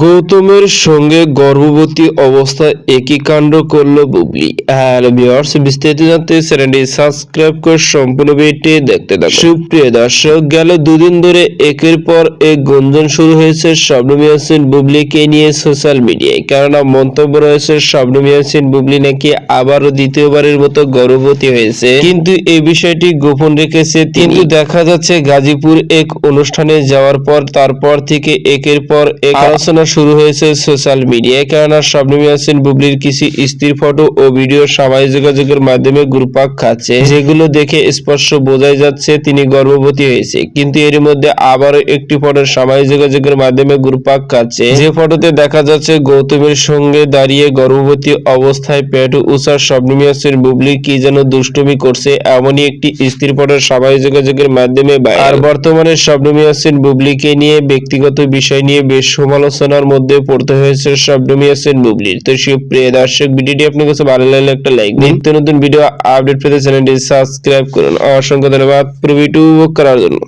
গৌতমের সঙ্গে গর্ভবতী অবস্থায় একই কাণ্ড করল বুবলি। হ্যালো বিস্তারিত জানতে চ্যানেলটি সাবস্ক্রাইব করে সম্পূর্ণ ভিডিওটি দেখতে থাকুন। সুপ্রিয় দর্শক, গেল দুদিন ধরে একের পর এক গুঞ্জন শুরু হয়েছে শবনম বুবলিকে নিয়ে সোশ্যাল মিডিয়ায়। কেননা মন্তব্য রয়েছে, শবনম বুবলি নাকি আবারও দ্বিতীয়বারের মতো গর্ভবতী হয়েছে। কিন্তু এই বিষয়টি গোপন রেখেছে কিন্তু দেখা যাচ্ছে গাজীপুর এক অনুষ্ঠানে যাওয়ার পর, তারপর থেকে একের পর এক আলোচনা শুরু হয়েছে সোশ্যাল মিডিয়ায়। কেননা শবনম ইয়াসিন বুবলির কিছু স্থির ফটো ও ভিডিও সামাজিক যোগাযোগের মাধ্যমে ঘুরপাক খাচ্ছে। যেগুলো দেখে স্পষ্ট বোঝাই যাচ্ছে তিনি গর্ভবতী হয়েছে। কিন্তু এর মধ্যে আবারও একটি ফটো সামাজিক যোগাযোগের মাধ্যমে ঘুরপাক খাচ্ছে। যে ফটোতে দেখা যাচ্ছে গৌতমের সঙ্গে দাঁড়িয়ে গর্ভবতী অবস্থায় পেট উঁচার শবনম ইয়াসিন বুবলি কি যেন দুষ্টুমি করছে এমনই একটি স্ত্রীর ফটো সামাজিক যোগাযোগের মাধ্যমে আর বর্তমানে শবনম ইয়াসিন বুবলিকে নিয়ে ব্যক্তিগত বিষয় নিয়ে বেশ সমালোচনার মধ্যে পড়তে হয়েছে শবনম ইয়াসিন বুবলির তো সুপ্রিয় দর্শক, ভিডিওটি আপনার কাছে ভালো লাগলে একটা লাইক দিন। নতুন ভিডিও আপডেট পেতে চ্যানেলটি সাবস্ক্রাইব করুন। অসংখ্য ধন্যবাদ। পুরো ভিডিও করার জন্য।